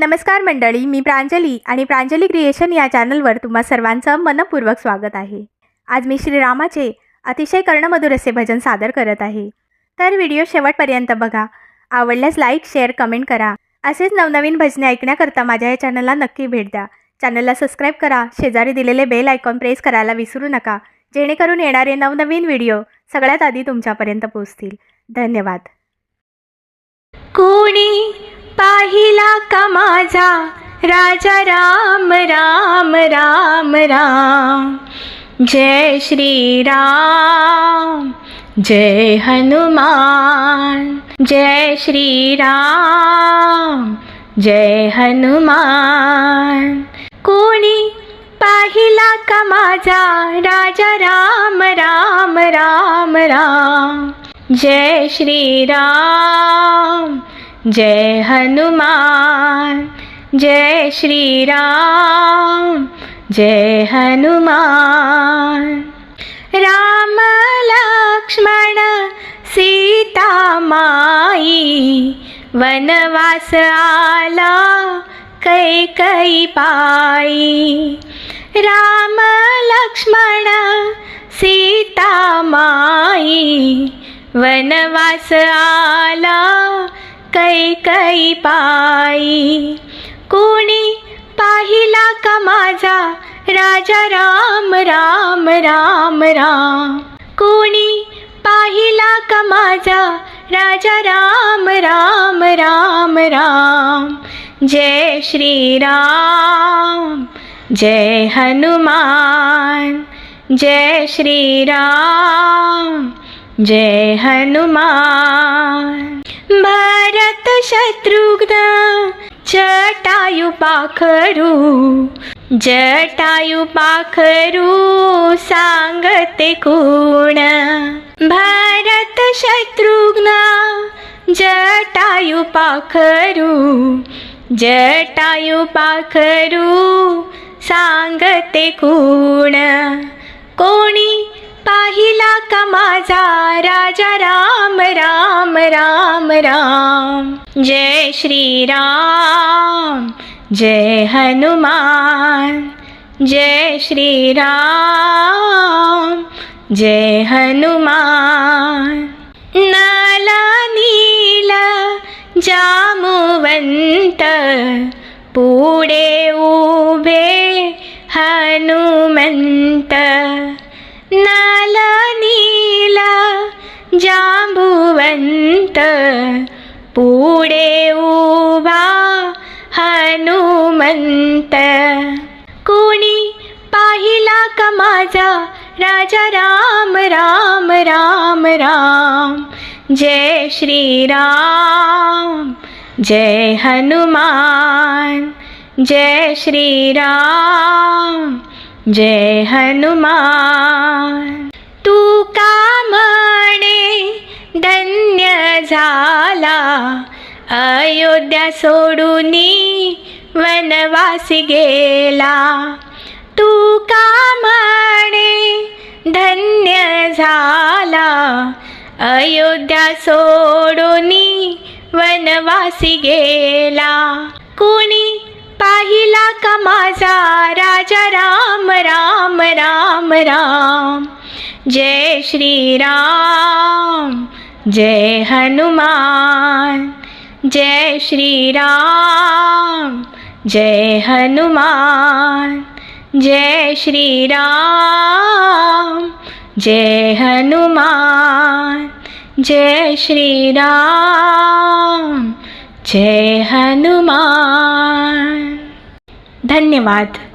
नमस्कार मंडळी मी प्रांजली आणि प्रांजली क्रिएशन या चॅनलवर तुम्हा सर्वांचं मनपूर्वक स्वागत आहे. आज मी श्रीरामाचे अतिशय कर्णमधुर असे भजन सादर करत आहे. तर व्हिडिओ शेवटपर्यंत बघा. आवडल्यास लाईक शेअर कमेंट करा. असेच नवनवीन भजने ऐकण्याकरता माझ्या या चॅनलला नक्की भेट द्या. चॅनलला सबस्क्राईब करा. शेजारी दिलेले बेल आयकॉन प्रेस करायला विसरू नका. जेणेकरून येणारे नवनवीन व्हिडिओ सगळ्यात आधी तुमच्यापर्यंत पोहोचतील. धन्यवाद. कोणी पाहिला का माझा? राजा राम राम राम राम. जय श्री राम जय हनुमान. जय श्री राम जय हनुमान. कोणी पाहिला का माझा? राजा राम राम राम राम. जय श्री राम जय हनुमान जय श्री राम जय हनुमान। राम लक्ष्मण सीता माई वनवास आला कैकई पाई। राम लक्ष्मण सीता माई वनवास आला कैकई पाई। कोणी पाहिला का माझा? राजा राम राम राम राम। कोणी पाहिला का माझा? राजा राम राम राम राम। जय श्री राम जय हनुमान। जय श्री राम जय हनुमान। भारत शत्रुघ्न जटायु पाखरू जटायु पाखरू सांगते कोण? भारत शत्रुघ्न जटायु पाखरू जटायु पाखरू सांगते कोण? कोणी पाहिला का माझा राजा? राम राम राम राम. जय श्री राम जय हनुमान. जय श्री राम जय हनुमान. नाला नील जामुवंत. पुढे उभे हनुमंत. नाल नीला जांबुवंत पुढे उभा हनुमंत. कोणी पाहिला का माझा राजा? राम राम राम राम. जय श्री राम जय हनुमान जय श्री राम जय हनुमान। तू का म्हणे धन्य झाला? अयोध्या सोडून वनवासी गेला. तू का म्हणे धन्य झाला? अयोध्या सोडून वनवासी गेला. कोणी पाहिला का माझा राम। जय श्री राम जय हनुमान। जय श्री राम जय हनुमान। जय श्री राम जय हनुमान। जय श्री राम जय हनुमान। धन्यवाद।